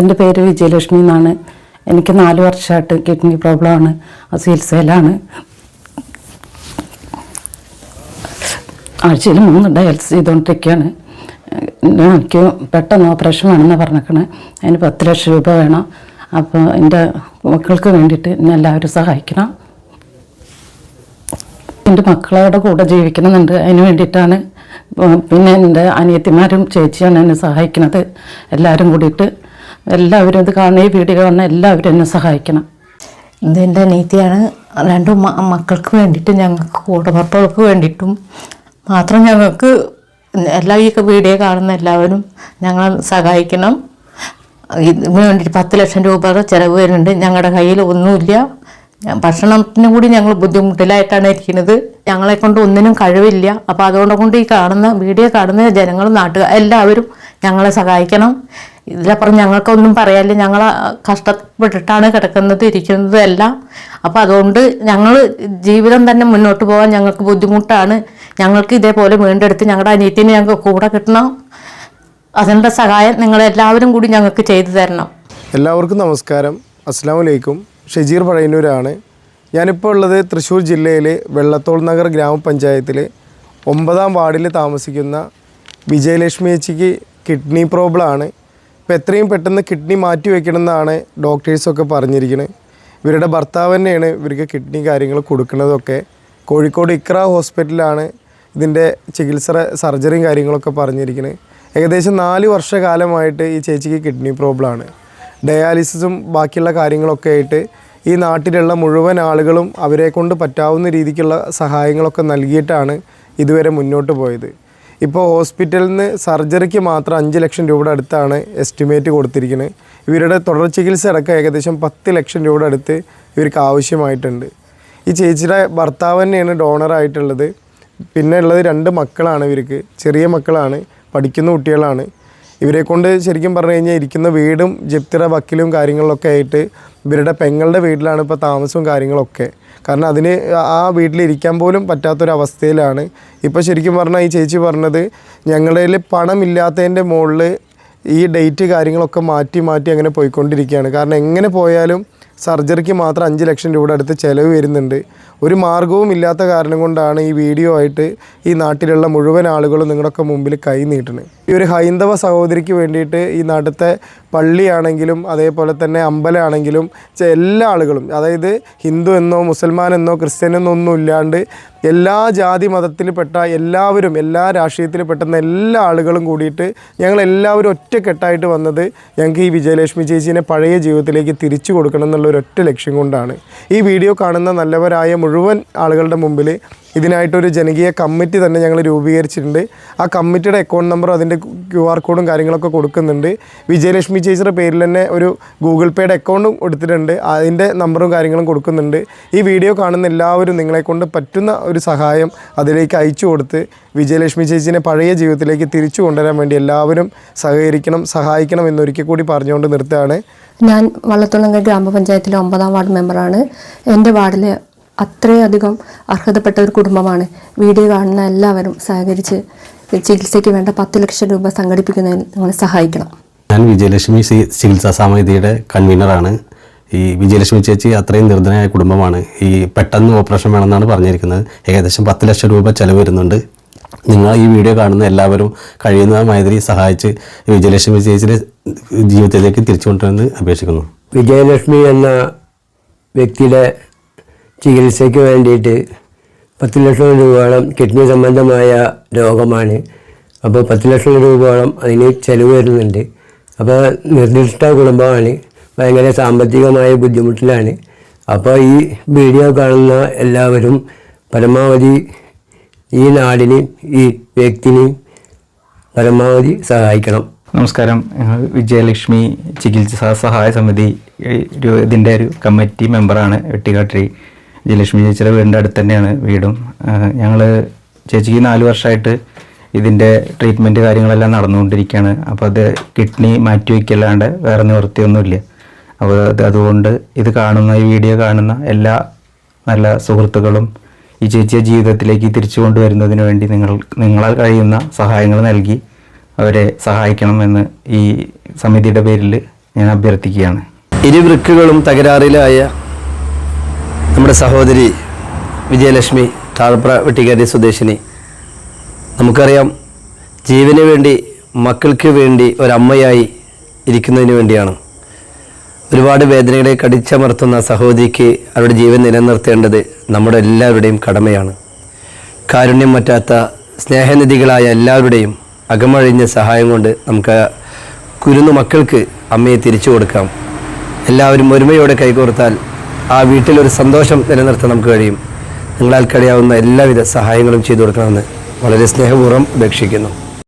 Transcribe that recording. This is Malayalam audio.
എന്റെ പേര് വിജയലക്ഷ്മി എന്നാണ്. എനിക്ക് നാല് വർഷമായിട്ട് കിഡ്നി പ്രോബ്ലമാണ് ചികിത്സയിലാണ്. ആഴ്ചയിൽ മൂന്ന് ഡയൽസ് ചെയ്തുകൊണ്ടിരിക്കുകയാണ്. എനിക്ക് പെട്ടെന്ന് ഓപ്പറേഷൻ വേണമെന്ന് പറഞ്ഞേക്കണേ. അതിന് പത്ത് ലക്ഷം രൂപ വേണം. അപ്പോൾ എന്റെ മക്കൾക്ക് വേണ്ടിയിട്ട് എന്നെ എല്ലാവരും സഹായിക്കണം. എന്റെ മക്കളോടെ കൂടെ ജീവിക്കണമെന്നുണ്ട്. അതിന് വേണ്ടിയിട്ടാണ്. പിന്നെ എന്റെ അനിയത്തിമാരും ചേച്ചിയാണ് എന്നെ സഹായിക്കുന്നത് എല്ലാവരും കൂടിയിട്ട് എല്ലാവരും ഇത് കാണുന്ന ഈ വീഡിയോ കാണുന്ന എല്ലാവരും എന്നെ സഹായിക്കണം. ഇതെന്റെ നീതിയാണ് രണ്ടു മക്കൾക്ക് വേണ്ടിയിട്ട് ഞങ്ങൾക്ക് കൂടപ്പുറപ്പുകൾക്ക് വേണ്ടിയിട്ടും മാത്രം ഞങ്ങൾക്ക് എല്ലാ ഈ വീഡിയോ കാണുന്ന എല്ലാവരും ഞങ്ങൾ സഹായിക്കണം. ഇതിന് വേണ്ടിയിട്ട് പത്ത് ലക്ഷം രൂപ ചിലവ് വരുന്നുണ്ട്. ഞങ്ങളുടെ കയ്യിൽ ഒന്നുമില്ല. ഭക്ഷണത്തിന് കൂടി ഞങ്ങൾ ബുദ്ധിമുട്ടിലായിട്ടാണ് ഇരിക്കുന്നത്. ഞങ്ങളെ കൊണ്ട് ഒന്നിനും കഴിവില്ല. അപ്പോൾ അതുകൊണ്ട് കൊണ്ട് ഈ കാണുന്ന വീഡിയോ കാണുന്ന ജനങ്ങളും നാട്ടുകാർ എല്ലാവരും ഞങ്ങളെ സഹായിക്കണം. ഇതിലപ്പുറം ഞങ്ങൾക്കൊന്നും പറയാനില്ല. ഞങ്ങൾ കഷ്ടപ്പെട്ടിട്ടാണ് കിടക്കുന്നത് ഇരിക്കുന്നത് എല്ലാം. അപ്പോൾ അതുകൊണ്ട് ഞങ്ങൾ ജീവിതം തന്നെ മുന്നോട്ട് പോകാൻ ഞങ്ങൾക്ക് ബുദ്ധിമുട്ടാണ്. ഞങ്ങൾക്ക് ഇതേപോലെ വീണ്ടെടുത്ത് ഞങ്ങളുടെ അനിയത്തിന് ഞങ്ങൾക്ക് കൂടെ കിട്ടണം. അതിന്റെ സഹായം നിങ്ങളെല്ലാവരും കൂടി ഞങ്ങൾക്ക് ചെയ്തു തരണം. എല്ലാവർക്കും നമസ്കാരം. അസ്സാം വലൈക്കും ഷജീർ പഴയന്നൂരാണ് ഞാനിപ്പോൾ ഉള്ളത് തൃശ്ശൂർ ജില്ലയിലെ വെള്ളത്തോൾ നഗർ ഗ്രാമപഞ്ചായത്തിലെ ഒമ്പതാം വാർഡിൽ താമസിക്കുന്ന വിജയലക്ഷ്മി ചേച്ചിക്ക് കിഡ്നി പ്രോബ്ലമാണ് ഇപ്പോൾ എത്രയും പെട്ടെന്ന് കിഡ്നി മാറ്റി വയ്ക്കണമെന്നാണ് ഡോക്ടേഴ്സൊക്കെ പറഞ്ഞിരിക്കുന്നത് ഇവരുടെ ഭർത്താവ് തന്നെയാണ് ഇവർക്ക് കിഡ്നി കാര്യങ്ങൾ കൊടുക്കുന്നതൊക്കെ. കോഴിക്കോട് ഇക്ര ഹോസ്പിറ്റലിലാണ് ഇതിന്റെ ചികിത്സ സർജറിയും കാര്യങ്ങളൊക്കെ പറഞ്ഞിരിക്കുന്നത് ഏകദേശം നാല് വർഷകാലമായിട്ട് ഈ ചേച്ചിക്ക് കിഡ്നി പ്രോബ്ലമാണ് ഡയാലിസിസും ബാക്കിയുള്ള കാര്യങ്ങളൊക്കെ ആയിട്ട് ഈ നാട്ടിലുള്ള മുഴുവൻ ആളുകളും അവരെ കൊണ്ട് പറ്റാവുന്ന രീതിക്കുള്ള സഹായങ്ങളൊക്കെ നൽകിയിട്ടാണ് ഇതുവരെ മുന്നോട്ട് പോയത്. ഇപ്പോൾ ഹോസ്പിറ്റലിൽ നിന്ന് സർജറിക്ക് മാത്രം അഞ്ച് ലക്ഷം രൂപയുടെ അടുത്താണ് എസ്റ്റിമേറ്റ് കൊടുത്തിരിക്കുന്നത്. ഇവരുടെ തുടർ ചികിത്സ അടക്കം ഏകദേശം പത്ത് ലക്ഷം രൂപയുടെ അടുത്ത് ഇവർക്ക് ആവശ്യമായിട്ടുണ്ട്. ഈ ചേച്ചിയുടെ ഭർത്താവ് തന്നെയാണ് ഡോണറായിട്ടുള്ളത് പിന്നെ ഉള്ളത് രണ്ട് മക്കളാണ് ഇവർക്ക്. ചെറിയ മക്കളാണ് പഠിക്കുന്ന കുട്ടികളാണ്. ഇവരെ കൊണ്ട് ശരിക്കും പറഞ്ഞു കഴിഞ്ഞാൽ ഇരിക്കുന്ന വീടും ജപ്തിറ വക്കിലും കാര്യങ്ങളിലൊക്കെ ആയിട്ട് ഇവരുടെ പെങ്ങളുടെ വീട്ടിലാണ് ഇപ്പോൾ താമസവും കാര്യങ്ങളൊക്കെ. കാരണം അതിന് ആ വീട്ടിലിരിക്കാൻ പോലും പറ്റാത്തൊരവസ്ഥയിലാണ്. ഇപ്പോൾ ശരിക്കും പറഞ്ഞാൽ ഈ ചേച്ചി പറഞ്ഞത് ഞങ്ങളുടെ കയ്യിൽ പണമില്ലാത്തതിന്റെ മുകളിൽ ഈ ഡേറ്റ് കാര്യങ്ങളൊക്കെ മാറ്റി മാറ്റി അങ്ങനെ പോയിക്കൊണ്ടിരിക്കുകയാണ്. കാരണം എങ്ങനെ പോയാലും സർജറിക്ക് മാത്രം അഞ്ച് ലക്ഷം രൂപയുടെ അടുത്ത് ചിലവ് വരുന്നുണ്ട്. ഒരു മാർഗവും ഇല്ലാത്ത കാരണം കൊണ്ടാണ് ഈ വീഡിയോ ആയിട്ട് ഈ നാട്ടിലുള്ള മുഴുവൻ ആളുകളും നിങ്ങളൊക്കെ മുമ്പിൽ കൈ നീട്ടുന്നത്. ഈ ഒരു ഹൈന്ദവ സഹോദരിക്ക് വേണ്ടിയിട്ട് ഈ നാട്ടിലത്തെ പള്ളിയാണെങ്കിലും അതേപോലെ തന്നെ അമ്പലമാണെങ്കിലും എല്ലാ ആളുകളും അതായത് ഹിന്ദു എന്നോ മുസൽമാൻ എന്നോ ക്രിസ്ത്യൻ എന്നോ ഒന്നും ഇല്ലാണ്ട് എല്ലാ ജാതി മതത്തിൽപ്പെട്ട എല്ലാവരും എല്ലാ രാഷ്ട്രീയത്തിൽ പെട്ടുന്ന എല്ലാ ആളുകളും കൂടിയിട്ട് ഞങ്ങൾ എല്ലാവരും ഒറ്റക്കെട്ടായിട്ട് വന്നത് ഞങ്ങൾക്ക് ഈ വിജയലക്ഷ്മി ചേച്ചീനെ പഴയ ജീവിതത്തിലേക്ക് തിരിച്ചു കൊടുക്കണം എന്നുള്ള ഒരൊറ്റ ലക്ഷ്യം കൊണ്ടാണ് ഈ വീഡിയോ കാണുന്ന നല്ലവരായ മുഴുവൻ ആളുകളുടെ മുമ്പിൽ ഇതിനായിട്ടൊരു ജനകീയ കമ്മിറ്റി തന്നെ ഞങ്ങൾ രൂപീകരിച്ചിട്ടുണ്ട്. ആ കമ്മിറ്റിയുടെ അക്കൗണ്ട് നമ്പറും അതിന്റെ ക്യു ആർ കോഡും കാര്യങ്ങളൊക്കെ കൊടുക്കുന്നുണ്ട്. വിജയലക്ഷ്മി ചേച്ചിയുടെ പേരിൽ തന്നെ ഒരു ഗൂഗിൾ പേയുടെ അക്കൗണ്ടും എടുത്തിട്ടുണ്ട്. അതിന്റെ നമ്പറും കാര്യങ്ങളും കൊടുക്കുന്നുണ്ട്. ഈ വീഡിയോ കാണുന്ന എല്ലാവരും നിങ്ങളെക്കൊണ്ട് പറ്റുന്ന ഒരു സഹായം അതിലേക്ക് അയച്ചു കൊടുത്ത് വിജയലക്ഷ്മി ചേച്ചിനെ പഴയ ജീവിതത്തിലേക്ക് തിരിച്ചു കൊണ്ടുവരാൻ വേണ്ടി എല്ലാവരും സഹകരിക്കണം സഹായിക്കണം എന്നൊരിക്കൽ കൂടി പറഞ്ഞുകൊണ്ട് നിർത്തുകയാണ്. ഞാൻ വള്ളത്തുളങ്ങ ഗ്രാമപഞ്ചായത്തിലെ ഒമ്പതാം വാർഡ് മെമ്പറാണ്. എന്റെ വാർഡിൽ അത്രയധികം അർഹതപ്പെട്ട ഒരു കുടുംബമാണ്. വീഡിയോ കാണുന്ന എല്ലാവരും സഹകരിച്ച് ചികിത്സയ്ക്ക് വേണ്ട പത്ത് ലക്ഷം രൂപ സംഘടിപ്പിക്കുന്നതിന് നിങ്ങൾ സഹായിക്കണം. ഞാൻ വിജയലക്ഷ്മി സി ചികിത്സാ സമിതിയുടെ കൺവീനറാണ്. ഈ വിജയലക്ഷ്മി ചേച്ചി അത്രയും നിർധനയായ കുടുംബമാണ്. ഈ പെട്ടെന്ന് ഓപ്പറേഷൻ വേണമെന്നാണ് പറഞ്ഞിരിക്കുന്നത്. ഏകദേശം പത്ത് ലക്ഷം രൂപ ചെലവ് വരുന്നുണ്ട്. നിങ്ങൾ ഈ വീഡിയോ കാണുന്ന എല്ലാവരും കഴിയുന്ന മാതിരി സഹായിച്ച് വിജയലക്ഷ്മി ചേച്ചിയുടെ ജീവിതത്തിലേക്ക് തിരിച്ചു കൊണ്ടുവരുമെന്ന് അപേക്ഷിക്കുന്നു. വിജയലക്ഷ്മി എന്ന വ്യക്തിയുടെ ചികിത്സയ്ക്ക് വേണ്ടിയിട്ട് പത്ത് ലക്ഷം രൂപയോളം കിഡ്നി സംബന്ധമായ രോഗമാണ്. അപ്പോൾ പത്ത് ലക്ഷം രൂപയോളം അതിന് ചിലവ് വരുന്നുണ്ട്. അപ്പോൾ നിർദ്ദിഷ്ട കുടുംബമാണ്. ഭയങ്കര സാമ്പത്തികമായ ബുദ്ധിമുട്ടിലാണ്. അപ്പോൾ ഈ വീഡിയോ കാണുന്ന എല്ലാവരും പരമാവധി ഈ നാടിന് ഈ വ്യക്തിനെയും പരമാവധി സഹായിക്കണം. നമസ്കാരം. ഞങ്ങൾ വിജയലക്ഷ്മി ചികിത്സാ സഹായ സമിതി ഇതിന്റെ ഒരു കമ്മിറ്റി മെമ്പറാണ് വെട്ടിക്കാട്ടിരി. വിജയലക്ഷ്മി ചേച്ചിയുടെ വീടിന്റെ അടുത്ത് തന്നെയാണ് വീടും. ഞങ്ങൾ ചേച്ചിക്ക് നാല് വർഷമായിട്ട് ഇതിന്റെ ട്രീറ്റ്മെന്റ് കാര്യങ്ങളെല്ലാം നടന്നുകൊണ്ടിരിക്കുകയാണ്. അപ്പോൾ അത് കിഡ്നി മാറ്റി വയ്ക്കല്ലാണ്ട് വേറെ നിവൃത്തിയൊന്നുമില്ല. അപ്പോൾ അത് അതുകൊണ്ട് ഇത് കാണുന്ന ഈ വീഡിയോ കാണുന്ന എല്ലാ നല്ല സുഹൃത്തുക്കളും ഈ ചേച്ചിയെ ജീവിതത്തിലേക്ക് തിരിച്ചു കൊണ്ടുവരുന്നതിന് വേണ്ടി നിങ്ങൾ നിങ്ങളാൽ കഴിയുന്ന സഹായങ്ങൾ നൽകി അവരെ സഹായിക്കണമെന്ന് ഈ സമിതിയുടെ പേരിൽ ഞാൻ അഭ്യർത്ഥിക്കുകയാണ്. ഇരുവൃക്കുകളും തകരാറിലായ നമ്മുടെ സഹോദരി വിജയലക്ഷ്മി താഴപ്ര വെട്ടിക്കാരി സ്വദേശിനി. നമുക്കറിയാം ജീവന് വേണ്ടി മക്കൾക്ക് വേണ്ടി ഒരമ്മയായി ഇരിക്കുന്നതിന് വേണ്ടിയാണ്. ഒരുപാട് വേദനകളെ കടിച്ചമർത്തുന്ന സഹോദരിക്ക് അവരുടെ ജീവൻ നിലനിർത്തേണ്ടത് നമ്മുടെ എല്ലാവരുടെയും കടമയാണ്. കാരുണ്യം പറ്റാത്ത സ്നേഹനിധികളായ എല്ലാവരുടെയും അകമഴിഞ്ഞ സഹായം കൊണ്ട് നമുക്ക് കുരുന്നു മക്കൾക്ക് അമ്മയെ തിരിച്ചു കൊടുക്കാം. എല്ലാവരും ഒരുമയോടെ കൈകോർത്താൽ ആ വീട്ടിലൊരു സന്തോഷം നിലനിർത്താൻ നമുക്ക് കഴിയും. നിങ്ങളാൽ കഴിയാവുന്ന എല്ലാവിധ സഹായങ്ങളും ചെയ്തു കൊടുക്കണമെന്ന് വളരെ സ്നേഹപൂർവം അപേക്ഷിക്കുന്നു.